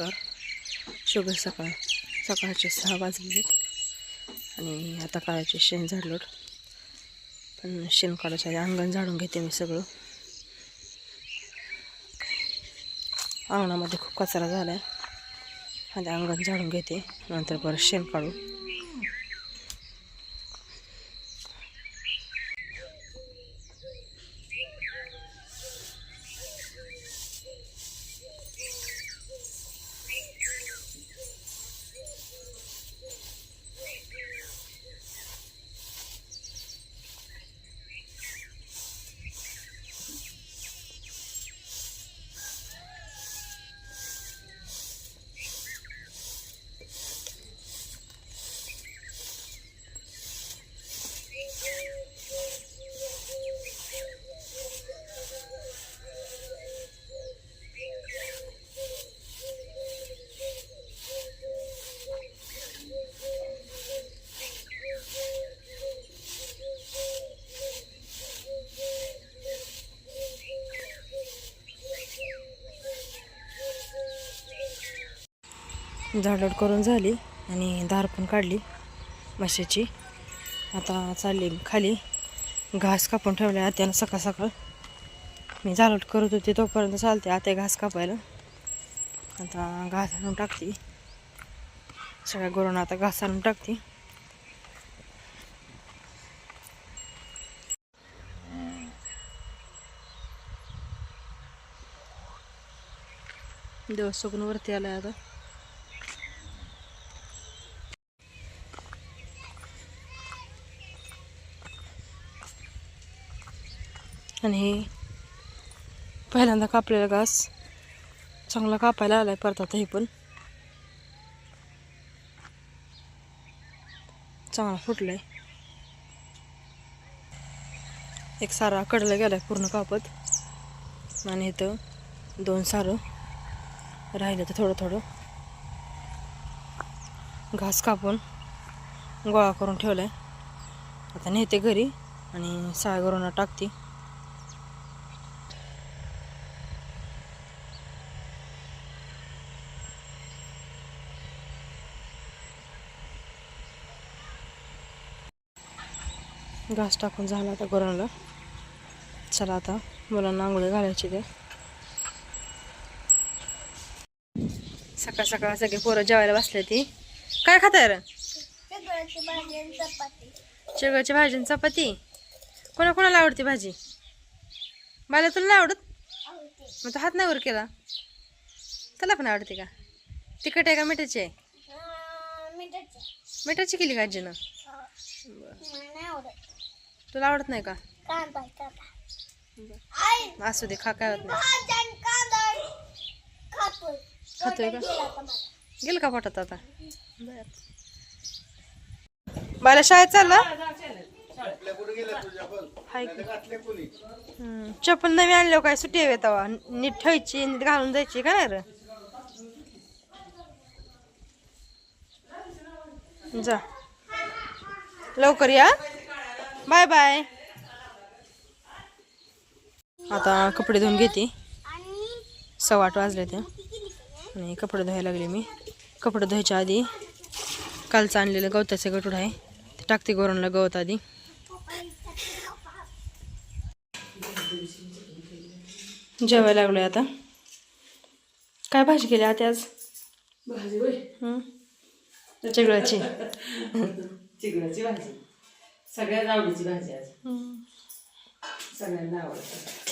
नमस्कार. शुभ सकाळ. सकाळचे सहा वाजलेत आणि आता काळाचे शेण झाडलोट. पण शेण काढायच्या आधी अंगण झाडून घेते मी सगळं. अंगणामध्ये खूप कचरा झाला आहे आणि अंगण झाडून घेते नंतर परत शेण काढू. झाडलोट करून झाली आणि धार पण काढली म्हशीची. आता चालली खाली. घास कापून ठेवला आत्यानं सकाळ सकाळ. मी झालोट करत होते तोपर्यंत चालते आत्या घास कापायला. आता घास आणून टाकते. सगळ्या गुरांना आता घास आणून टाकते. दिवस सुकून वरती आलाय आता. आणि हे पहिल्यांदा कापलेला घास चांगला कापायला आला परत आता हे पण. चांगला फुटलाय. एक सारा कडला गेलाय पूर्ण कापत. आणि इथं दोन सारं राहिलं तर थोडं थोडं. घास कापून गोळा करून ठेवलाय. आता नेते घरी आणि सायगरोना टाकते. घास टाकून झाला आता गुरांना चला आता मुलांना आंघोळी घालायची ते. सकाळ सकाळ सगळे पोरं जेवायला बसले ती. काय खाताय रे? सगळ्याची भाजी आणि चपाती? कोणा कोणाला आवडते भाजी? बाला तुला नाही आवडत? मग तो हात नाही वर केला. त्याला पण आवडते का? तिखट आहे का मिठाची आहे? मिठाची. केली का आजीनं? मला आवडत. तुला आवडत नाही का कांदा कांदा आई असू दे खा काय होत नाही कांदा खातोय खातोय का? गेला आता माझा. गेलं का पोटात आता बर बाला शाळेत चालला हाय की. हम्म. चप्पल नवी आणल्यावर काय सुट्टी आहे तवा नीट ठेवायची नीट घालून जायची का नाही रे जा लवकर या बाय बाय. आता कपडे धुवून घेते. आणि सव्वा आठ वाजले त्या ती? आणि कपडे धुवायला लागले मी. कपडे धुवायच्या आधी कालचं आणलेलं गवताचं गटूड आहे. ते टाकते गोरणला गवत आधी. जेवायला लागलोय आता. काय भाजी केली आता आज? भाजी होय. हं? चिगळाची चिकनाची भाजी. सगळ्यात आवडीची भाजी आज सगळ्यांना आवडते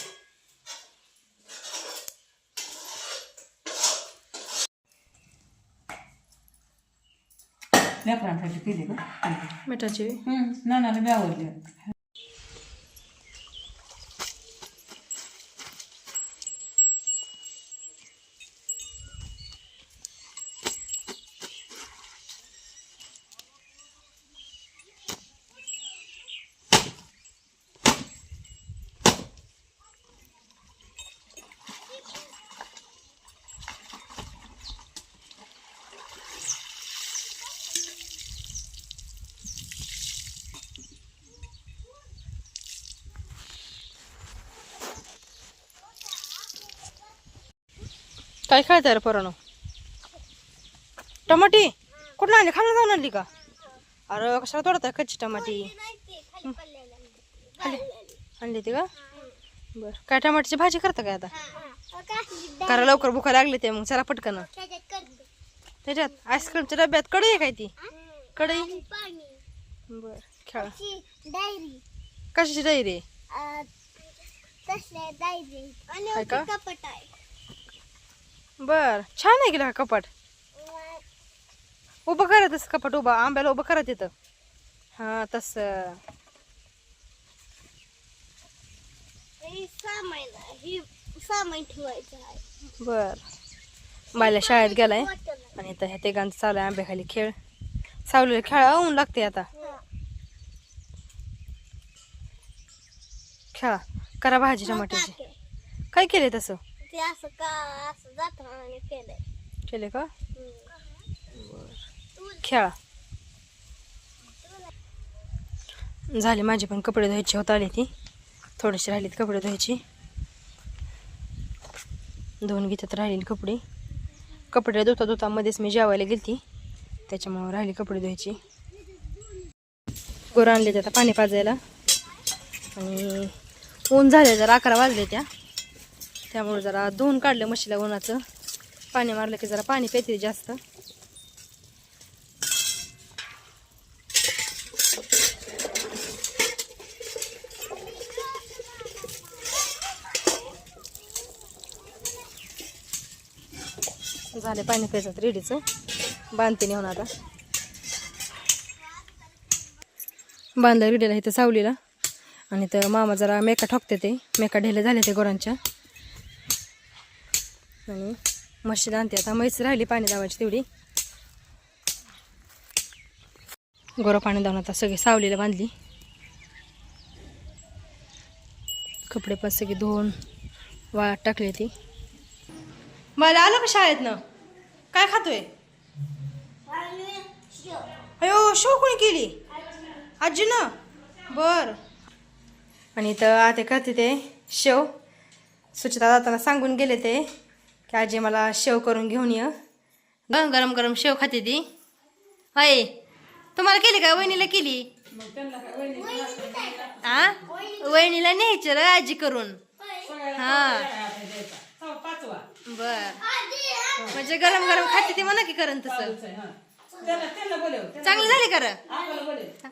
लेकरांसाठी केली का मिठाची नानाला बी आवडली काय खायचं रे पोरानो? टमाटी? कुठून आणली? खाली जाऊन आणली का? अरे कशाला तोडताय कच्ची टमाटी? खाली आणली ती का? बर. काय टमाटीची भाजी करता काय आता? करा लवकर भुका लागली ते मग चला पटकन. त्याच्यात आईस्क्रीमच्या डब्यात कढई आहे काय ती? कढई? बर खेळा. कशाची डायरी? आहे का? बर छान आहे गेला कपाट उभं करा तसं कपाट उभा आंब्याला उभं करा तिथं हा तसं हे. हे बर बायला शाळेत गेलाय. आणि आता ह्या तिघांचं चालू आहे आंब्याखाली खेळ सावलेलं खेळा ऊन लागते आता हा. खेळा करा भाजी टमाट्याची. काय केले तसं ते असं का असं जाताना आणि केलंय. केले का? हम्म. खेळा. झाले माझे पण कपडे धुवायचे होत आले ती. थोडेसे राहिलेत कपडे धुवायची. धुवून घेतात राहिलेली कपडे. कपडे धुता धुता मध्येच मी जेवायला गेलती. त्याच्यामुळं राहिली कपडे धुवायची. गोर आणले आता पाणी पाजायला. आणि ऊन झाले जरा अकरा वाजले त्या. त्यामुळे जरा धुवून काढलं म्हशीला उन्हाचं. पाणी मारलं की जरा पाणी पेते जास्त. झाले पाणी प्यायचं रेडीचं. बांधते नेऊन आता. बांधलं रेडीला इथं सावलीला. आणि तर मामा जरा मेका ठोकते ते. मेका ढेले झाले ते गोरांच्या. आणि मशीद आणते आता म्हैस राहिली पाणी दावायची तेवढी. गोरं पाणी दावून आता सगळी सावलीला बांधली. कपडे पण सगळे धुवून वाळत टाकले ती. मला आलं का शाळेतनं? काय खातोय? शेव. अयो शो कोणी केली? आजी ना बर. आणि इथं आता करते ते शेव. सुचिता जाताना सांगून गेले ते. की आजी मला शेव करून घेऊन ये. गं, गरम गरम शेव खाते ती. अय तुम्हाला केली का वहिनीला केली? आ? वहिनीला न्यायचं रे आजी करून. हा. हो, बर. म्हणजे गरम गरम खाते ती म्हणा की करण तसं. त्यांना बोलव त्यांना- चांगली झाली कर आपल्याला बोलव.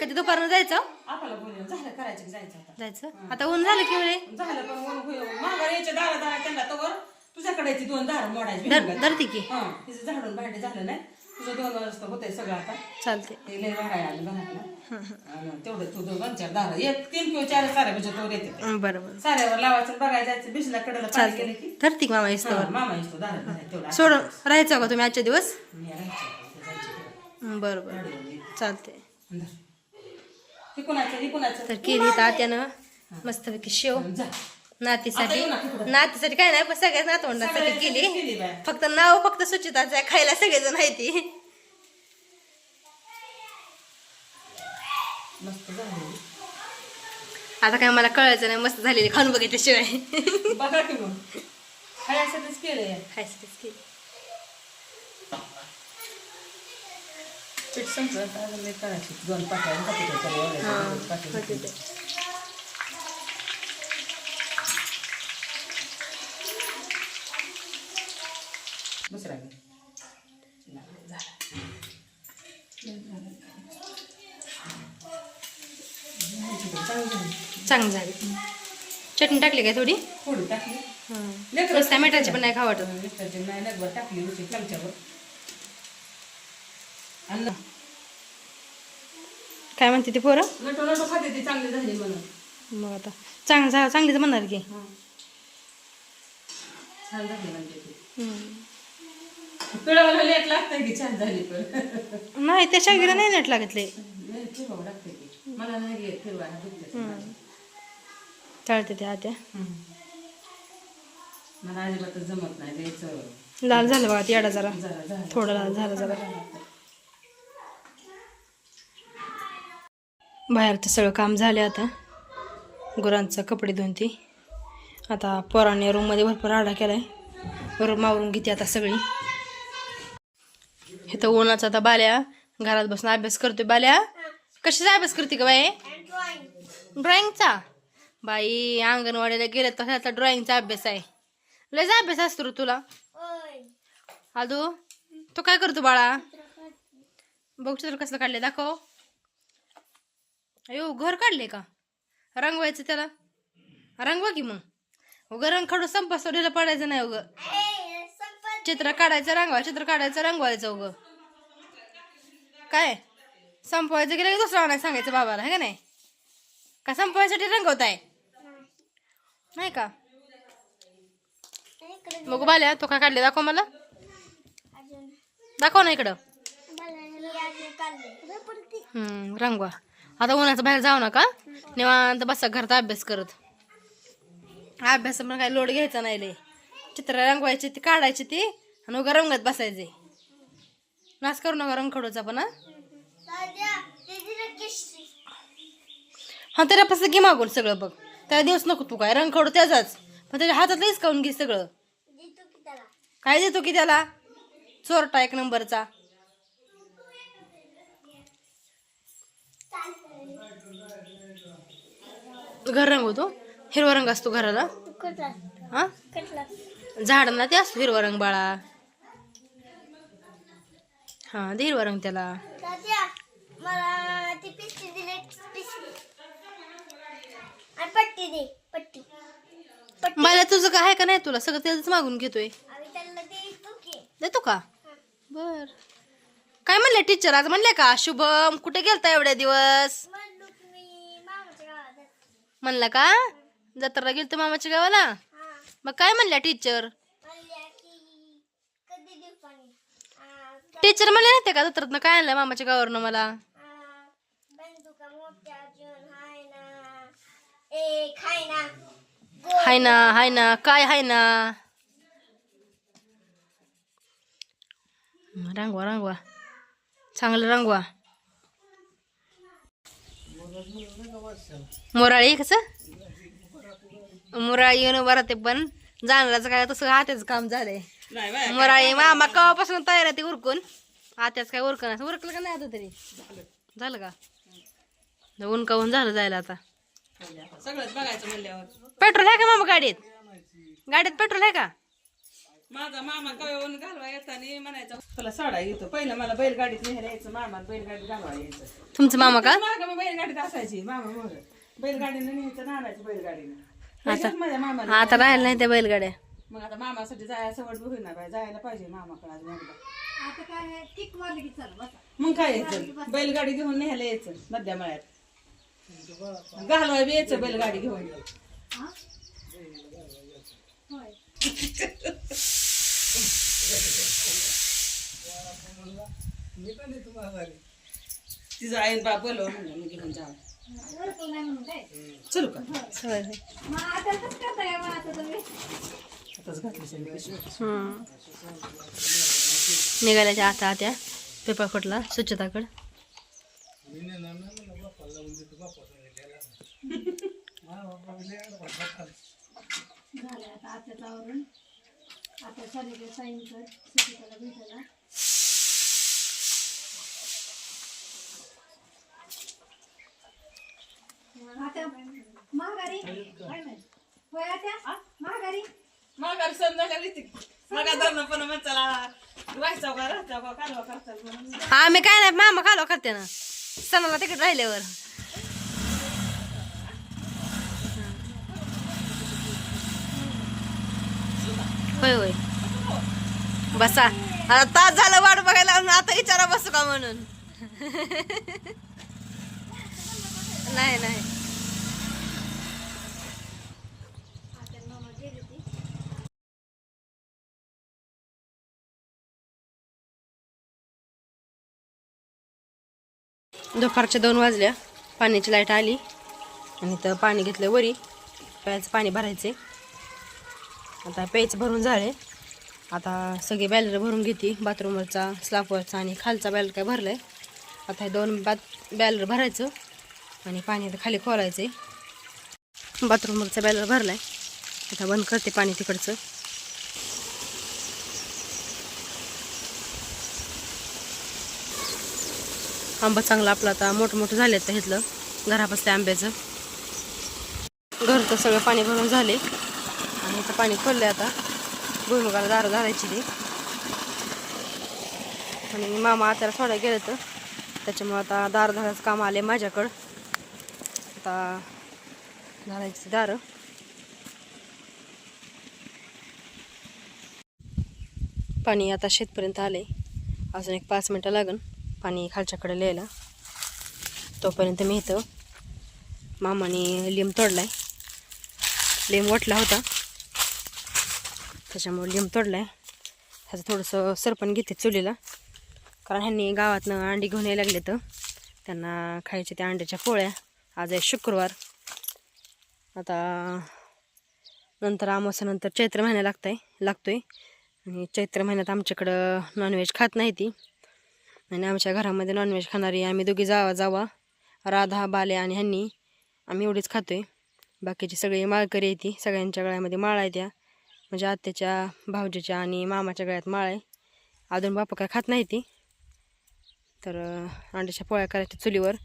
कधी दुपारून जायचं? आपल्याला बोलव. झालं करायचं की जायचं आता. जायचं? आता ऊन झालं की वेळे झालं पण ऊन होईल. माघारी यायच्या दारा दारा त्यांना तोवर तुझ्याकडे दोन दार मोडायची. धर धरते की. हा तिचं झाडून भांडे झालं नाही. तुझं दोन वाजता होतंय सगळं आता. चालते ते लय वाढाय आलं घरातलं आणि तेवढं तू दोन चार दार एक तीन किंवा चार साऱ्या म्हणजे तोवर येते ते. बरं बरं साऱ्यावर लावायचं बघायला जायचं. बिसला कडेला पाणी केलं की. धरते की मामा इसतो हा, मामा येतो दारात घरात तेवढा. सोड राहायचं का तुम्ही आजच्या दिवस. बरं बरं चालते अंदर. हे कोणाचं हे कोणाचं? तर केली तात्यानं मस्तपैकी शेव. नातीसाठी. नातीसाठी काय नाही पण सगळ्याच नातवंडासाठी केली. फक्त नाव फक्त सुचिताचं आहे खायला सगळेजण आहे ती मस्त झालं आता काय मला कळायचं नाही मस्त झालेली खाऊन बघितल्याशिवाय. बघा की मग. खायसाठीच केलंय. खायसाठीच केली पीठ संपलं तर अजून लय करायची. दोन पाट्या. दुसरा झाला. चांगलं झालं. चटणी टाकली काय थोडी? थोडी टाकली. पण नाही टाकली होती चमच्यावर. आणि काय म्हणते ती पोरं? खाते ती चांगली झाली म्हणून. मग आता. चांगलं चांगलीच म्हणणार की. छान झाली म्हणजे ती. हम्म. पिळावला लेट लागतंय की छान झाली पण. नाही त्या शागिरा नाही नेट लागतले मला नाही फिरवायला तळते ते आत्या. हम्म. मला अजिबातच जमत नाही द्यायचं लाल झालं बघा ती येडा जरा. जरा झालं थोडं लाल झालं जरा. बाहेरचं सगळं काम झालं आता. गुरांचं कपडे धुवून ती. आता पोराने रूममध्ये भरपूर आडा केलाय. बरोबर मावरून घेते आता सगळी. इथं उन्हाचा आता बाल्या. घरात बसून अभ्यास करतोय बाल्या. कशाचा अभ्यास करते का बाई? ड्रॉइंगचा बाई अंगणवाडीला गेलं तर ह्याचा ड्रॉइंगचा अभ्यास आहे. लयच अभ्यास असतो रे तुला. आदू तू काय करतो बाळा? बघ चित्र कसलं काढले दाखव. अयो घर काढले का? रंगवायचं त्याला. रंगवा की मग. उगं रंग खडू संपासवडीला पडायचं नाही उगं. चित्र काढायचं रंगवा चित्र काढायचं रंगवायचं उगं. काय? संपवायचं गेलं की दुसरं नाही सांगायचं बाबाला है का नाही? का संपवायसाठी रंगवताय नाही का? मग बाल्या तो काय काढले? दाखव मला. दाखव ना इकडं. हम्म, रंगवा. आता उन्हाचं बाहेर जाऊ नका. निवांत बसा घरात अभ्यास करत. अभ्यास पण काय लोड घ्यायचा नाही लय. चित्र रंगवायची ती काढायची ती आणि उगा रंगत बसायचे. नाच करू नका रंग खडूचा पण हा. दादा ते दिलं केशरी हा त्याच्यापासून घे मागून सगळं बघ. त्याला दिवस नको तू काय रंग खडू त्याचाच. पण त्याच्या हातातलं हिसकावून घे सगळं. काय देतो की त्याला? चोरटा एक नंबरचा. घर रंगवतो हिरवा रंग असतो घराला. हा? झाडांना ते असतो हिरवा रंग बाळा. हा दे हिरवा रंग त्याला. आणि पट्टी दे पट्टी. पट्टी मला तुझं काय आहे का नाही तुला? सगळं त्याच मागून घेतोय. देतो की देतो का? बर. काय म्हणले टीचर आज म्हणले का शुभम कुठे गेलता एवढ्या दिवस? म्हणलो की मी मामाच्या गावात जाते. म्हणला का? जत्रा गेलतो मामाच्या गावाला? हा. मग काय म्हणल्या टीचर म्हणल्या की कधी दिवसांनी आ, टीचर म्हणले नाही का जत्रातनं काय आणलं मामाच्या गावावरनं मला आ, बंदुका मोठ्या अजून हाय ना ए खाय ना गो हाय ना हाय ना काय हाय ना रंगवा रंगवा. चांगलं रंगवा. मोराळी कसं? मोराळी येऊन बरं ते पण जाणाराचं काय तसं हात्याचं काम झालंय. मोराळी मामा कवापासून तयार आहे ते उरकून? आत्याच काय उरकून असं उरकलं का नाही आता तरी? झालं का? ऊन काऊन झालं जायला आता? सगळंच बघायचं म्हणल्यावर. पेट्रोल आहे का मामा गाडीत? गाडीत पेट्रोल आहे का? माझा मामा कळवून घालवा येताना म्हणायचं तुला साडा येतो पहिलं मला बैलगाडीत नेहरा यायचं मामा बैलगाडीत घालवा यायचं. तुमचं मामा का? मागं मग बैलगाडीत असायची मामा मोर. बैलगाडीनं न्यायचं नानायचं बैलगाडीनं. आता तसंच माझ्या मामाला आता राहिलं नाही त्या बैलगाड्या. मग आता मामासाठी जायला सवड बी होईना बाय जायला पाहिजे मामाकडे एकदा. मग काय यायचं बैलगाडी घेऊन न्यायला यायचं मध्या मळ्यात. घालवाय बी यायचं बैलगाडी घेऊन. तिचं आईन बाप बोलव म्हणलं मी घेऊन जाऊ. चलू का? आताच घातली सगळी. निघाल्याच्या आता आत्या पेपर फुटला स्वच्छताकडं माघारी. संध्याकाळी ती मागा धरणं पण मग चला का राहायचा का कालवा करता म्हणून. हा मी काय नाही मामा खालो करते ना. सणाला तिकडे राहिल्यावर. होय होय. बसा. आता तास झालं वाट बघायला आता विचारा बसू का म्हणून? नाही नाही. दुपारच्या दोन वाजल्या पाण्याची लाइट आली. आणि तर पाणी घेतलं वरी. प्यायचं पाणी भरायचे. आता प्यायचं भरून झाले. आता सगळे बॅलर भरून घेते. बाथरूमवरचा स्लापवरचा आणि खालचा बॅलर काय भरला आहे आता हे दोन बॅ बॅलर भरायचं आणि पाणी आता खाली खोलायचं आहे बाथरूमवरचा बॅलर भरला आहे आता बंद करते पाणी तिकडचं. आंबा चांगला आपला आता मोठं मोठं झाले तर घेतलं घरापासल्या आंब्याचं. घरचं सगळं पाणी भरून झाले. आणि इथं पाणी खोललं आता. भुईमुगाला दारं घालायची ती. आणि मामा आता थोडं गेलं तर त्याच्यामुळं आता दार धरायचं काम आले माझ्याकडं. आता घालायची दारं. पाणी आता शेतपर्यंत आले अजून एक पाच मिनटं लागेल पाणी खालच्याकडे लिहायला. तोपर्यंत मी इथं मामाने लिंब तोडलाय. लिंब वटला होता. त्याच्यामुळे लिंब तोडलाय. ह्याचं थोडंसं सरपण घेते चुलीला. कारण ह्यांनी गावातनं अंडी घेऊन यायला लागले तर त्यांना खायचे त्या अंड्याच्या पोळ्या. आज आहे शुक्रवार. आता नंतर अमावस्यानंतर चैत्र महिना लागतो आहे आणि चैत्र महिन्यात आमच्याकडं नॉनव्हेज खात नाही ती. आणि आमच्या घरामध्ये नॉनव्हेज खाणारी आम्ही दोघी जावा जावा राधा बाले आणि ह्यांनी आम्ही एवढीच खातोय. बाकीची सगळी माळकरी आहे ती. सगळ्यांच्या गळ्यामध्ये माळ आहे त्या. म्हणजे आत्याच्या भाऊजीच्या आणि मामाच्या गळ्यात माळ आहे. अजून बापा काय खात नाही ती. तर अंड्याच्या पोळ्या करायच्या चुलीवर.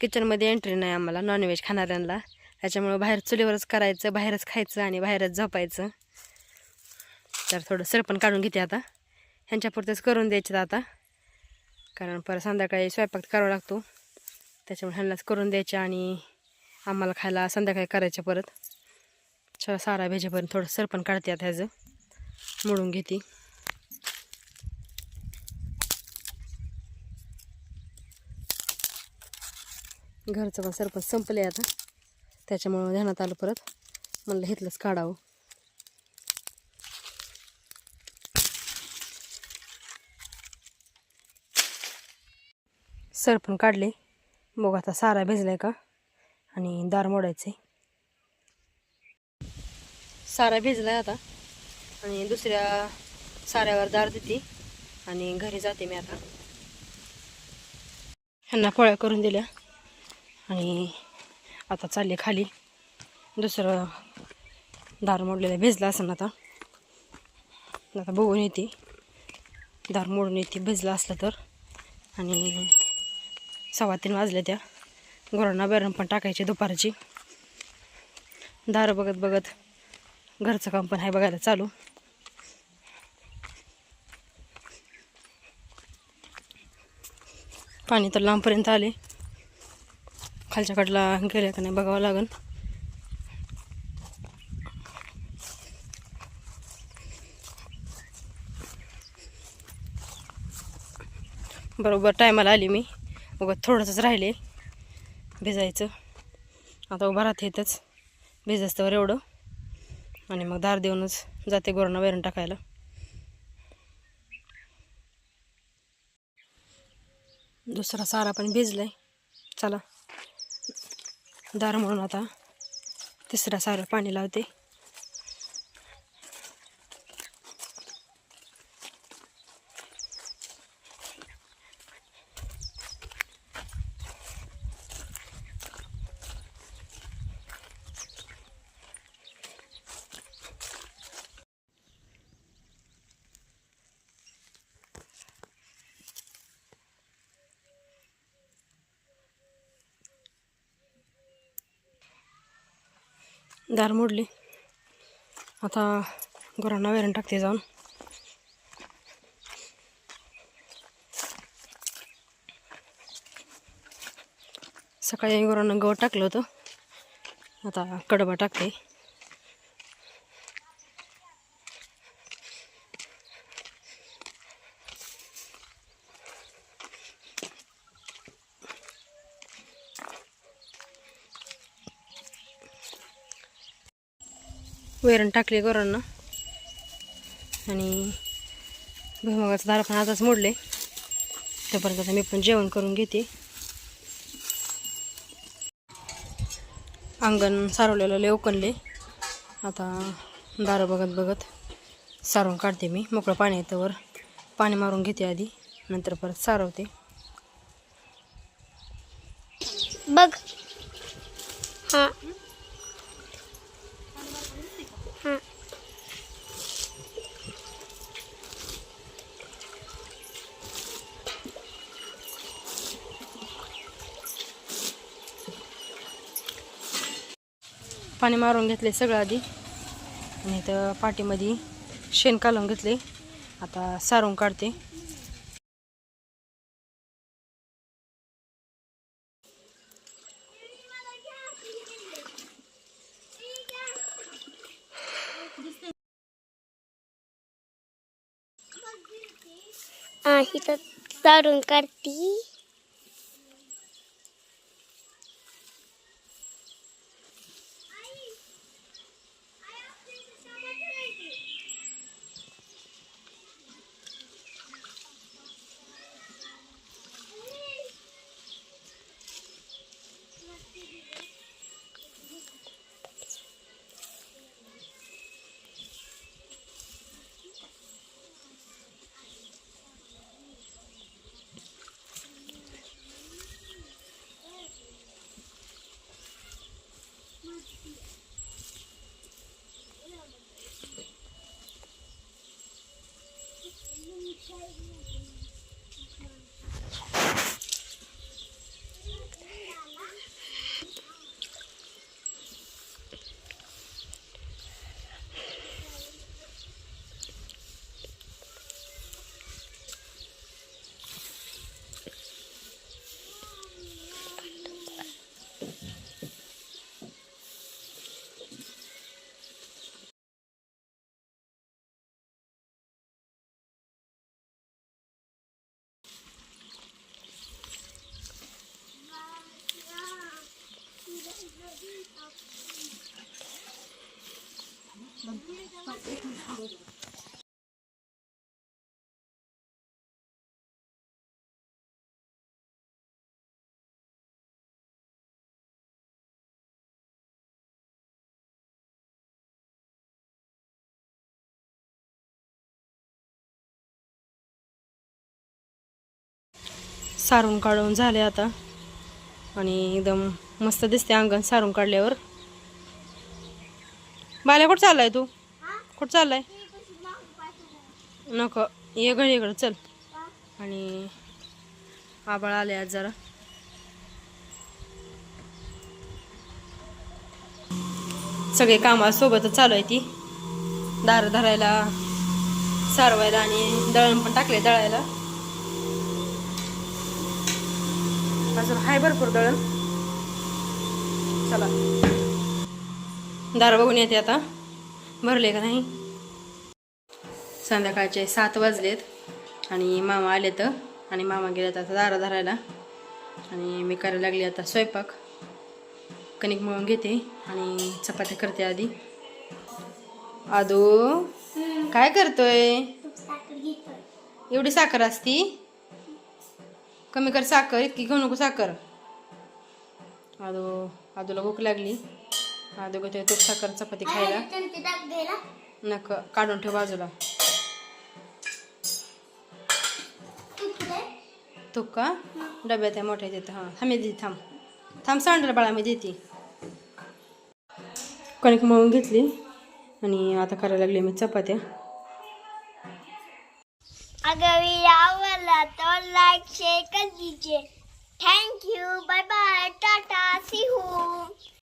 किचनमध्ये एंट्री नाही आम्हाला नॉनव्हेज खाणाऱ्यांना. त्याच्यामुळं बाहेर चुलीवरच करायचं बाहेरच खायचं आणि बाहेरच झोपायचं. तर थोडं सरपण काढून घेते आता. ह्यांच्यापुरतेच करून द्यायचे आता. कारण परत संध्याकाळी स्वयंपाक करावा लागतो. त्याच्यामुळे ह्यांनाच करून द्यायचे आणि आम्हाला खायला संध्याकाळी करायच्या परत. चला सारा भेजेपर्यंत थोडं सरपण काढते आता ह्याचं. मोडून घेते. घरचं पण सरपण संपले आता. त्याच्यामुळं ध्यानात आलं परत. म्हणलं घेतलंच काढावं. सरपण काढले. बघ आता सारा भिजलाय का? आणि दार मोडायचे सारा भिजलाय आता. आणि दुसऱ्या साऱ्यावर दार देते. आणि घरी जाते मी आता. ह्यांना पोळ्या करून दिल्या. आणि आता चालले खाली. दुसरं दार मोडलेलं भिजलं असं आता. आता बघून येते. दार मोडून येते. भिजलं असलं तर. आणि सव्वा तीन वाजल्या त्या. गुरांना बेरण पण टाकायची दुपारची. दारं बघत बघत घरचं काम पण आहे बघायला चालू. पाणी तर लांबपर्यंत आले. खालच्या कडला गेल्या का नाही बघावं लागन. बरोबर टायमाला आली मी. उगा थोडंसंच राहिले. भिजायचं. आता उभा राहते इथंच. भिजस्तवर एवढं. आणि मग दार देऊनच जाते गोरांना वैरण टाकायला. दुसरा सारा पण भिजलाय. चला. दार म्हणून आता तिसरा सारा पाणी लावते. दार मोडली. आता गुरांना वैरण टाकते जाऊन. सकाळी गुरांना गवत टाकलं होतं. आता कडबा टाकते. वैरण टाकले गोरांना. आणि भुईमुगाचं दार पण आताच मोडले. तोपर्यंत आता मी पण जेवण करून घेते. अंगण सारवलेलं लय उकनले आता दारं बघत बघत सारवून काढते मी. मोकळं पाणी येतं वर पाणी मारून घेते आधी नंतर परत सारवते बघ हा हा पाणी मारून घेतले सगळं आधी. आणि तर पाठीमध्ये शेण कालून घेतले. आता सारून काढते. सारून इथं काढती. सारून काढून झाले आता. आणि एकदम मस्त दिसते अंगण सारून काढल्यावर. बाल्या कुठं चाललाय तू? कुठं चाललाय? नको ये घडी इकडं चल. आणि आबाळ आले आज जरा. सगळे कामासोबतच चालू आहे ती. दार धरायला सारवायला आणि दळण पण टाकले दळायला. अजून हाय भरपूर दळण. चला. दार बघून येते आता. भरले का नाही? संध्याकाळचे सात वाजलेत आणि मामा आलेत आणि मामा गेलेत आता दारा धरायला. आणि मी करायला लागली आता स्वयंपाक. कणिक मळून घेते आणि चपात्या करते आधी. आदो काय करतोय? एवढी साखर असती? कमी कर साखर इतकी घेऊ नको साखर. आदू आदूला भूक लागली. आदू गते तूप साखर चपाती खायला. नक काढून ठेव बाजूला. तूप का? डब्यात आहे मोठ्या देते हां थांब देते थांब. थांब सांडलं बाळा मी देते. कणिक मळून घेतली आणि आता करायला लागले मी चपात्या. अगर व्हिडिओ आवडला तर कर दीजिए। Thank you bye bye tata see you